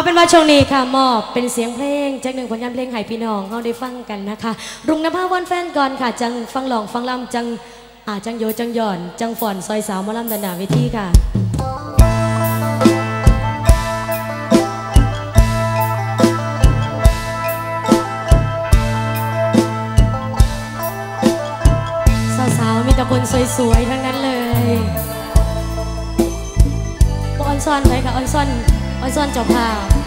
เอาเป็นว่าช่วงนี้ค่ะมอบเป็นเสียงเพลงจากหนึ่งผลงานเพลงให้พี่น้องเขาได้ฟังกันนะคะ รุ่งนภาวันแฟนก่อนค่ะ จังฟังหลองฟังลำจังอาจังโยจังหย่อน จังฝอนซอยสาวมอลำดันดาเวทีค่ะสาวๆมีแต่คนสวยๆ ทั้งนั้นเลยบออนซอนไปค่ะออนซอน ออนซ่อ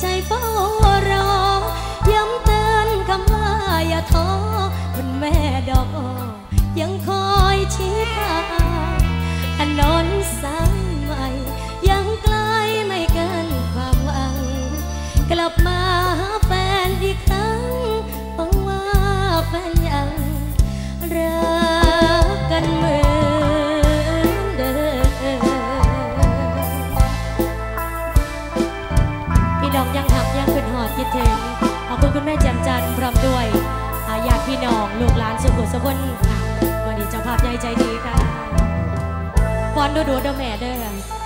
ใจเฝ้ารอ ย้ำเตือนคำว่าอย่าท้อคุณแม่ดอกอ้อยังคอยชี้ทางถนนสายใหม่ ยังไกลไม่เกินความหวัง กลับมา น้องลูกหลานสุขุมสุขคนค่ะวันนี้เจ้าภาพใหญ่ใจดีค่ะฟอนดูดูเดอแม่เด้อ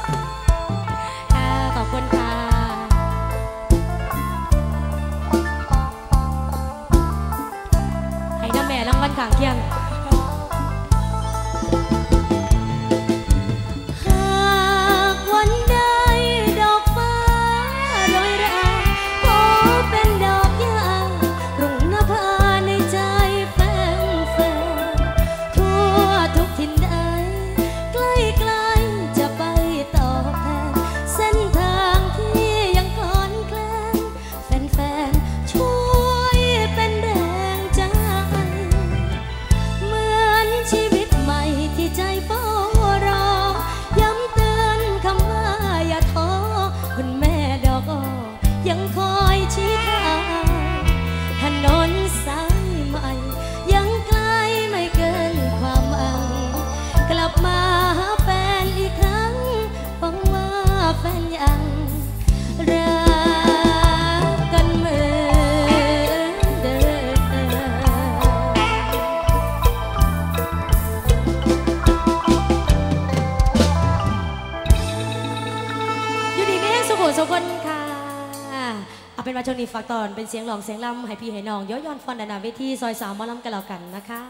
ตอนเป็นเสียงหลองเสียงลำให้พี่ให้น้องย้อยย้อนฟอนดานาเวทีซอยสามมอลำกันแล้วกันนะคะ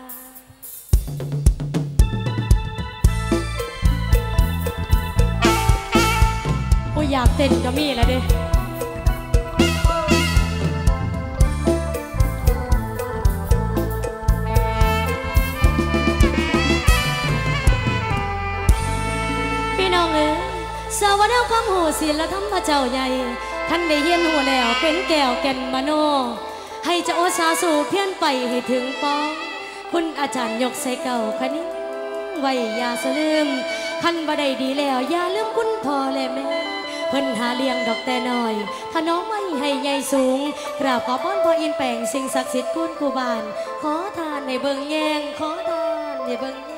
โอ้ยอยากเต้นก็มีแล้วดิพี่น้องเอ๋สาวนาความหูศิลธรรมพระเจ้าใหญ่ ท่านได้เฮียนหัวแล้วเป็นแก้วแก่นมโน ให้เจ้าโอสาสู่เพี้ยนไปให้ถึงป้องคุณอาจารย์ยกใส่เก่าคนนี้ไว้ย่าสลืมคันบ่ได้ดีแล้วอย่าลืมคุณพ่อและแม่เพิ่นหาเลี้ยงดอกแต่น้อย ถ้าน้องไม่ให้ใหญ่สูง กราบขอป้อนพ่ออินแปลงสิ่งศักดิ์สิทธิ์คุณกูบาน ขอทานในเบิงแยงขอทานในเบิงแยง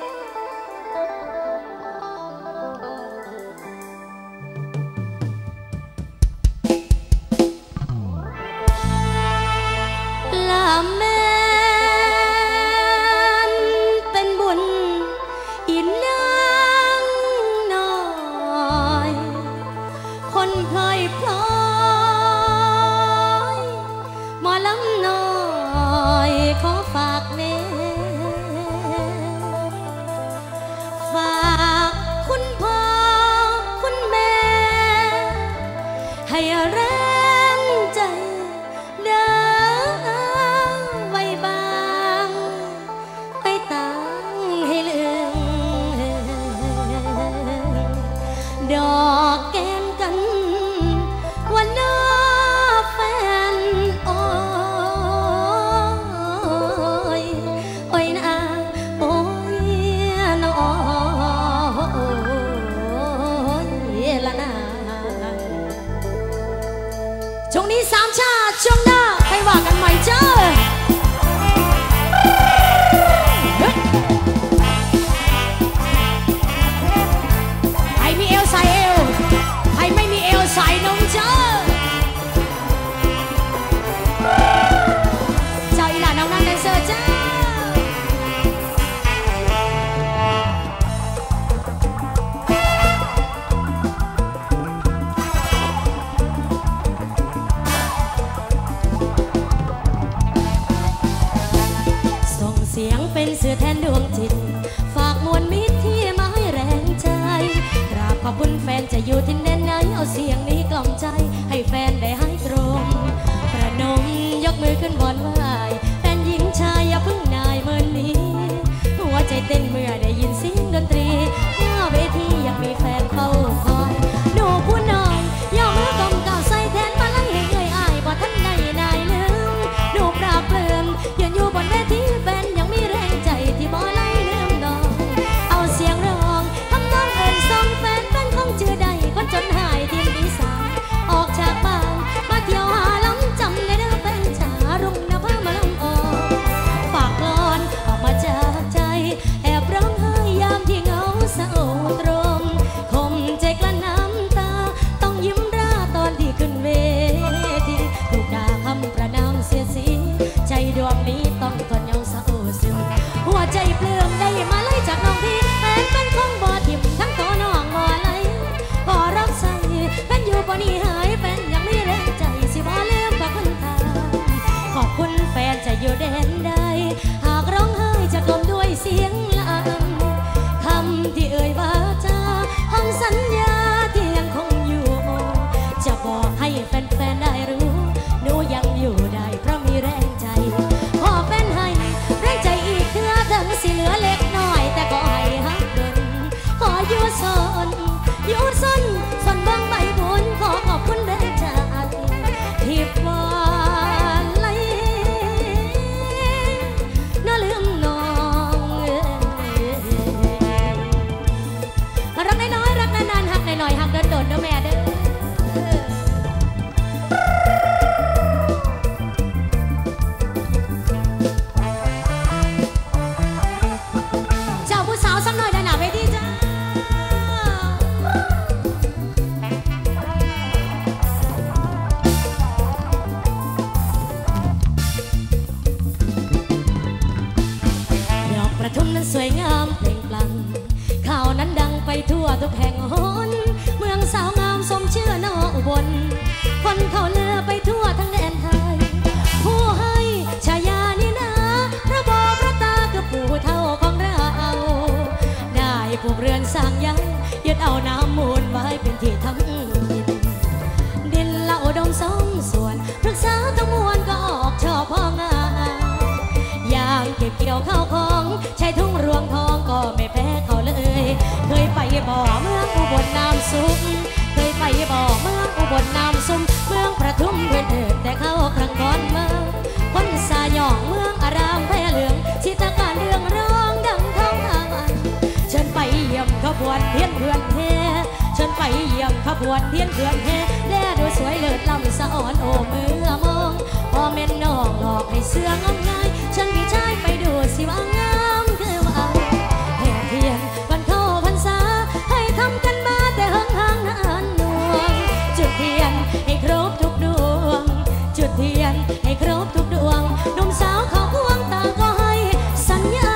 วข้าของใช้ทุ่งรวงทองก็ไม่แพ้เขาเลย เคยไปบ่อเมืองอุบลน้ำซุ้มเคยไปบ่อเมืองอุบลน้ำซุ้มเมืองประทุมเพื่อนเอิดแต่เข้าครั้งก่อนเมืองคนสาหยองเมืองอารามแพร่เหลืองชิตการเรื่องร้องดังท้องอาวันเชิญไปเยี่ยมขบวนเทียนเพื่อนเฮเชิญไปเยี่ยมขบวนเทียนเพื่อนเฮแล่ดูสวยเลิศล้ำสะอ่อนโอเมื่อมองพอเม่นนองหลอกให้เสื่องง่ายฉันมี ให้ครบทุกดวงหนุ่มสาวเขางพวงต่างก็ให้สัญญา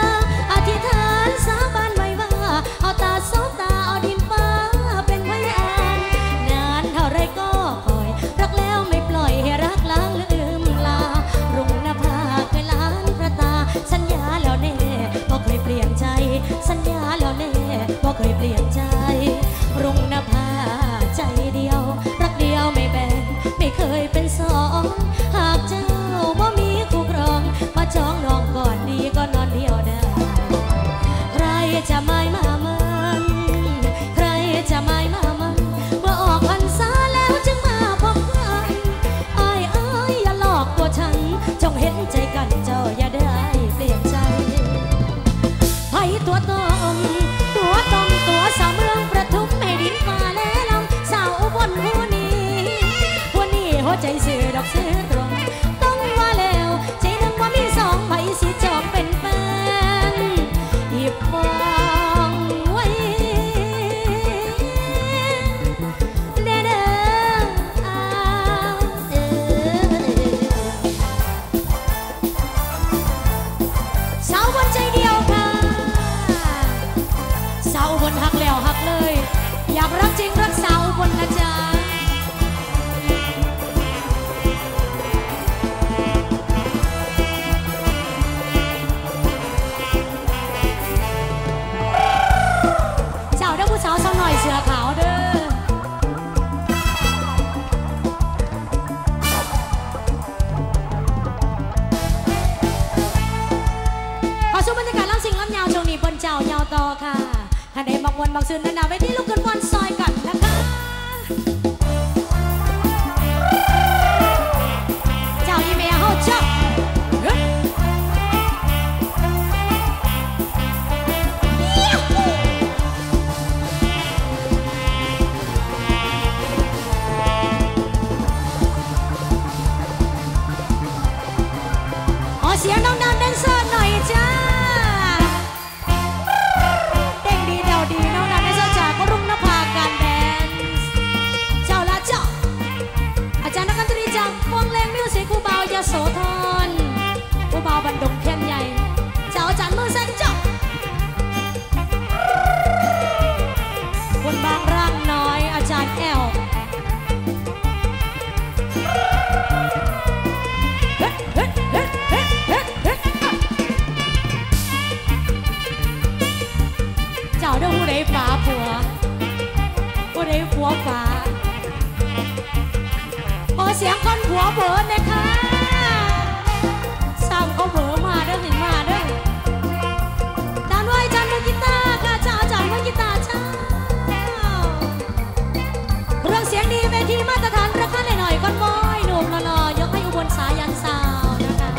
เสียงคนหัวเบอร์นะค่ะสร้างเขาเบอร์มาเด้อห็นมาเด้อจานไว้จันมือกีตาค่ะจ้าจันมือกีตาร์จ้าเรื่องเสียงดีเวทีมาตรฐานราคาหน่อยๆก้อนบอยหนุ่มนอยกให้อุบลสายันสาวนะคะ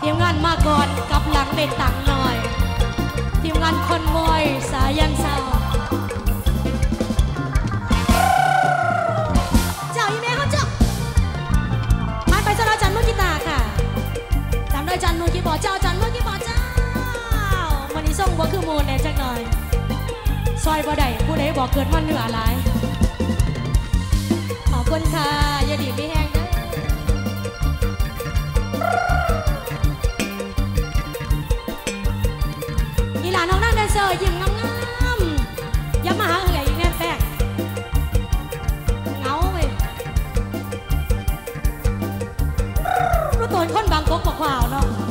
ทีมงานมาก่อนกับหลังเบ็ดตังหน่อย ทีมงานคนมวยสายันสาว บ่เจ้าจันเมื่อกี้บ่เจ้ามันนี่ส่งบ่คือมูลเนี่ยจักหน่อย ซอยบ่ได้ผู้ใดบ่เกิดมันเหนืออะไรขอบคุณค่ะอย่าดีไม่แห้งนะอีหลานน้องนั่งแดนเซอร์ยิ้มงามย่ามาหาเอื่อยอีกแแป้งเงาเว้ยรู้ตัวคนบางกกบอกข่าวเนาะ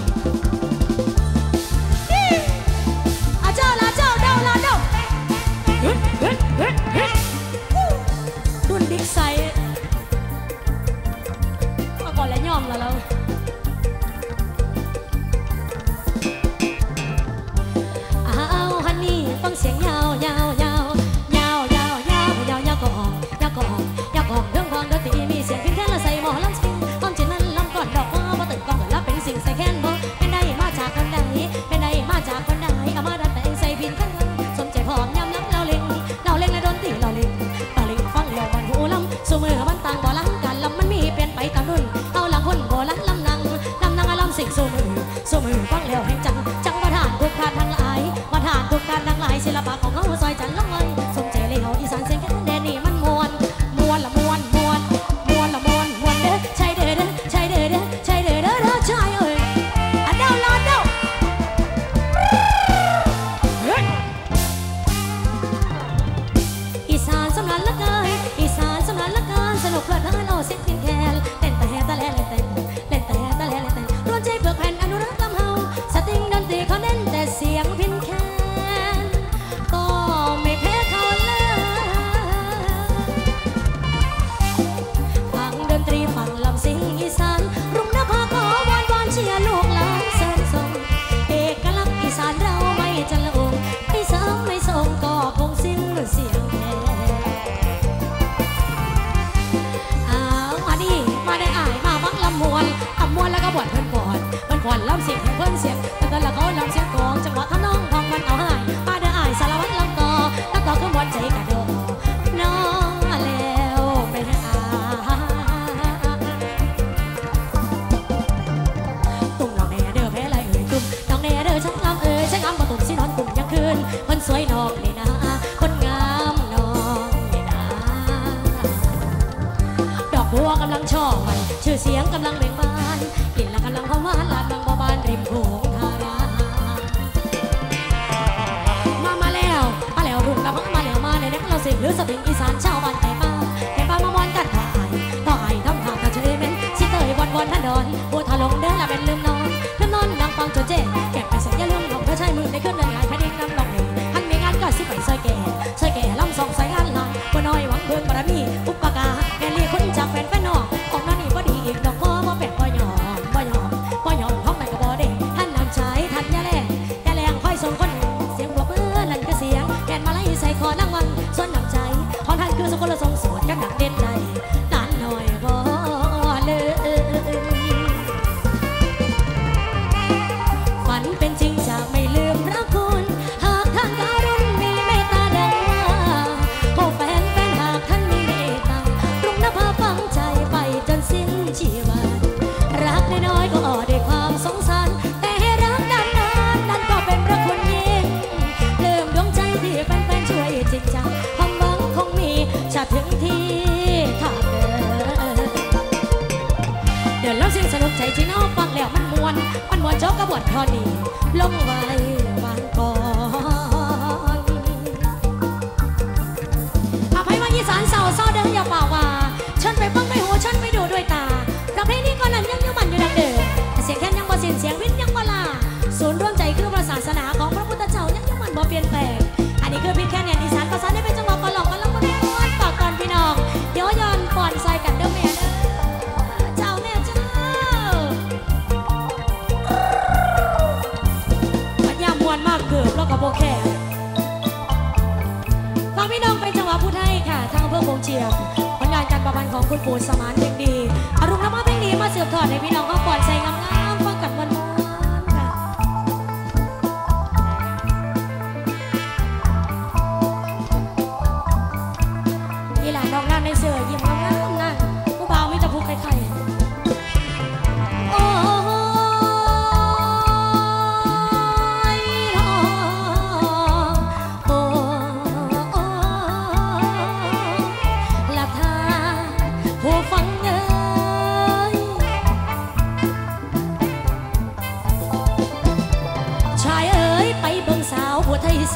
คุณปู่สมาน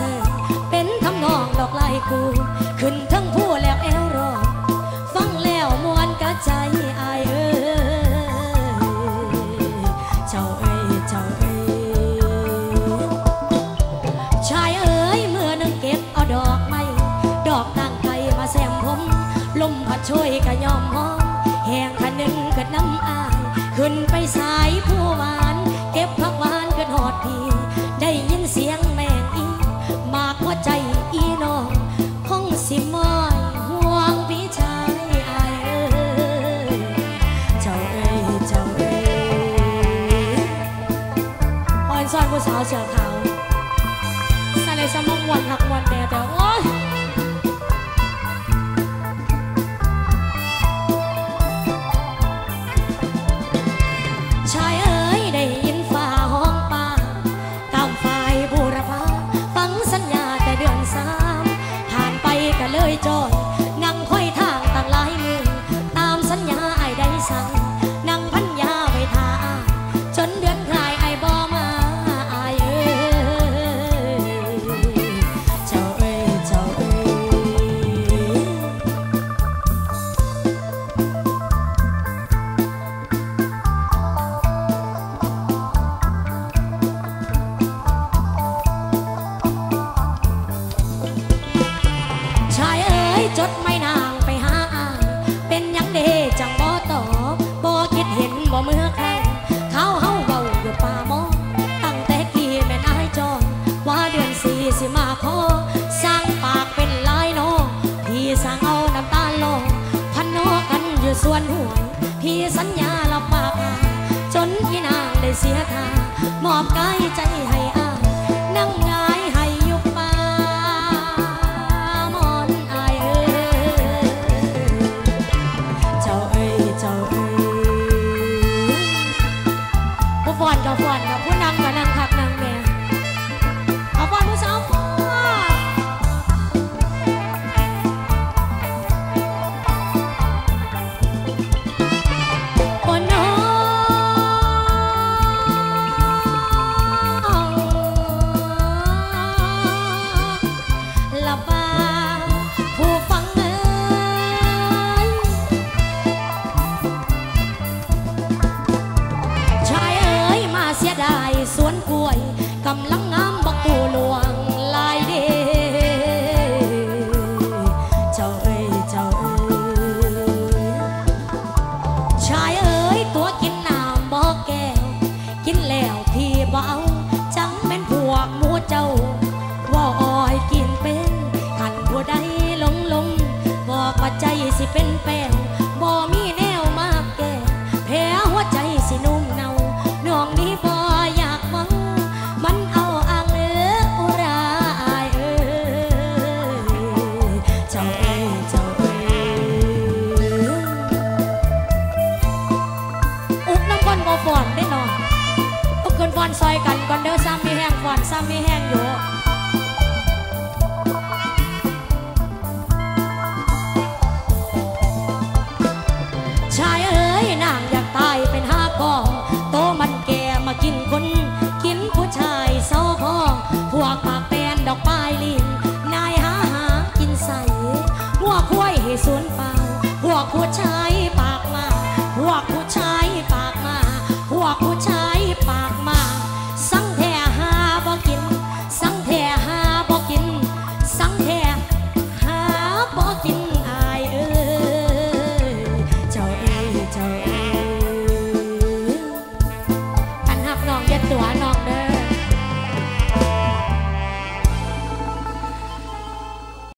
ซอเป็นทำนองดอกไล่กู ขึ้นทั้งผู้แล้วแอลรอฟังแล้วมวนกระใจอายเอ้เจ้าเอ้เจ้าเอ้ชายเอ๋ยเมื่อนังเก็บเอาดอกไม้ดอกต่างไกมาแซมผมลมพัดช่วยกะยอมมองแหงคันหนึ่งเกิดน้ำอาย ขึ้นไปสายผู้วาน เก็บผักหวานเกิดหอดพี่ Sao?